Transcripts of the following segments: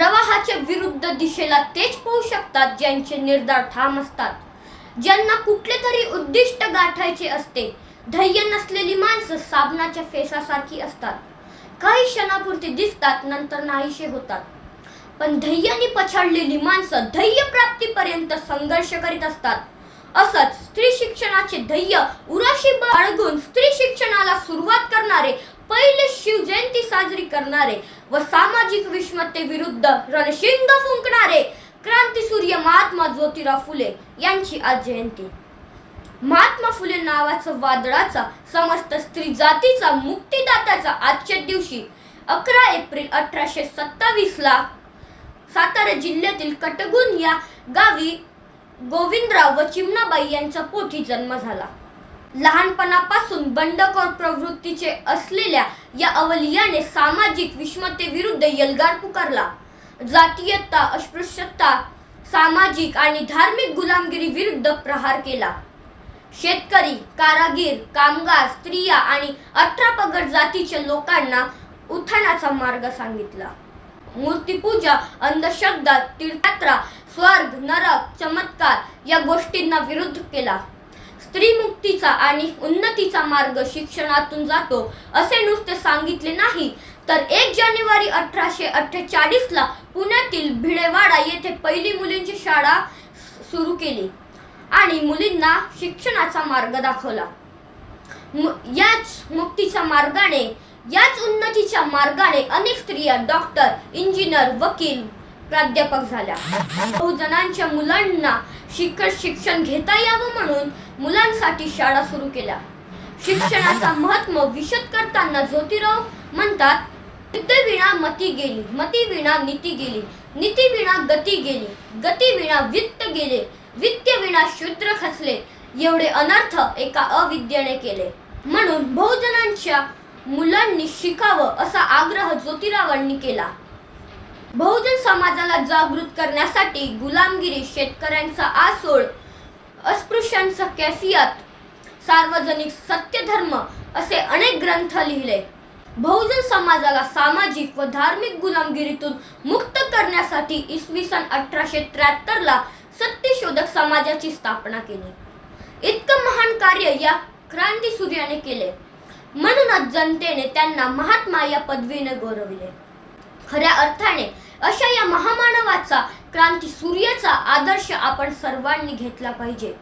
प्रवाहाच्या विरुद्ध दिशेला तेच पोहू शकतात ज्यांचे निर्धार ठाम असतात. ज्यांना कुठले तरी उद्दिष्ट गाठायचे असते धैर्य नसलेली माणसं साबणाच्या फेसासारखी असतात. काही क्षणापुरती दिसतात नंतर नाहीशे होतात. पण धैर्याने पछाडलेली माणसं धैर्य प्राप्तीपर्यंत संघर्ष करीत असतात. असंच स्त्री शिक्षणाचे धैर्य उराशी बाळगून स्त्री शिक्षणाला सुरुवात करणारे पहिले शिवजयंती साजरी करणारे व सामाजिक विषमते विरुद्ध रणशिंग फुंकणारे क्रांतीसूर्य महात्मा ज्योतिराव फुले यांची आज जयंती. महात्मा फुले नावाचा वादळाचा समस्त स्त्री जातीचा मुक्तिदात्याचा आजच्या दिवशी अकरा एप्रिल अठराशे सत्तावीस ला सातारा जिल्ह्यातील कटगुण या गावी गोविंदराव व चिमणाबाई यांचा पोटी जन्म झाला. लहानपणापासून बंडखोर प्रवृत्तीचे असलेल्या या अवलियाने सामाजिक विषमतेविरुद्ध यलगार पुकारला. जातीयता अस्पृश्यता सामाजिक आणि धार्मिक गुलामगिरी विरुद्ध प्रहार केला. शेतकरी कारागीर कामगार स्त्रिया आणि अठरा पगड जातीच्या लोकांना उत्थानाचा मार्ग सांगितला. मूर्तीपूजा अंधश्रद्धा तीर्थयात्रा स्वर्ग नरक चमत्कार या गोष्टींना विरुद्ध केला. स्त्री मुक्तीचा आणि उन्नतीचा मार्ग शिक्षणातून जातो असे नुसते सांगितले नाही. तर एक जानेवारी अठराशे अठ्ठेचाळीस ला पुण्यातील भिडेवाडा येथे पहिली मुलींची शाळा सुरू केली आणि मुलींना शिक्षणाचा मार्ग दाखवला. याच मुक्तीच्या मार्गाने याच उन्नतीच्या मार्गाने अनेक स्त्रिया डॉक्टर इंजिनियर वकील प्राध्यापक झाल्या. बहुजणांच्या मुलांना शिकत शिक्षण घेता यावं म्हणून मुलांसाठी शाळा सुरू केल्या. शिक्षणाचा महत्त्व विशद करताना ज्योतिराव म्हणतात विद्ये मती गेली मती विणा नीती गेली नीती विणा गती गेली गती विणा वित्त गेले वित्त विणा शूद्र खचले एवढे अनर्थ एका अविद्येने केले. म्हणून बहुजनांच्या मुलांनी शिकावं असा आग्रह ज्योतिरावांनी केला. बहुजन समाजाला जागृत करण्यासाठी गुलामगिरी शेतकऱ्यांचा आसोळ अस्पृश्यांचा कैफियत सार्वजनिक सत्यधर्म असे अनेक ग्रंथ लिहिले. बहुजन समाजाला सामाजिक व धार्मिक गुलामगिरीतून मुक्त करण्यासाठी इसवी सन अठराशे त्र्याहत्तर ला सत्यशोधक समाजाची स्थापना केली. इतकं महान कार्य या क्रांती सूर्याने केले. म्हणूनच जनतेने त्यांना महात्मा या पदवीने गौरविले. खऱ्या अर्थाने अशा या महामानवाचा क्रांती सूर्याचा आदर्श आपण सर्वांनी घेतला पाहिजे.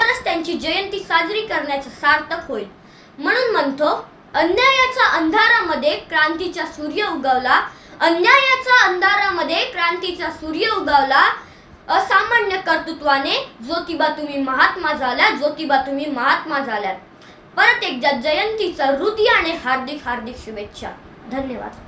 तरच त्यांची जयंती साजरी करण्याचं सार्थक होईल. म्हणून म्हणतो अन्यायाच्या अंधारामध्ये क्रांतीचा सूर्य उगवला अन्यायाच्या अंधारामध्ये क्रांतीचा सूर्य उगवला असामान्य कर्तृत्वाने ज्योतिबा तुम्ही महात्मा झाल्या ज्योतिबा तुम्ही महात्मा झाल्यात परत एकदा जयंतीचा हृदयाने हार्दिक हार्दिक शुभेच्छा. धन्यवाद.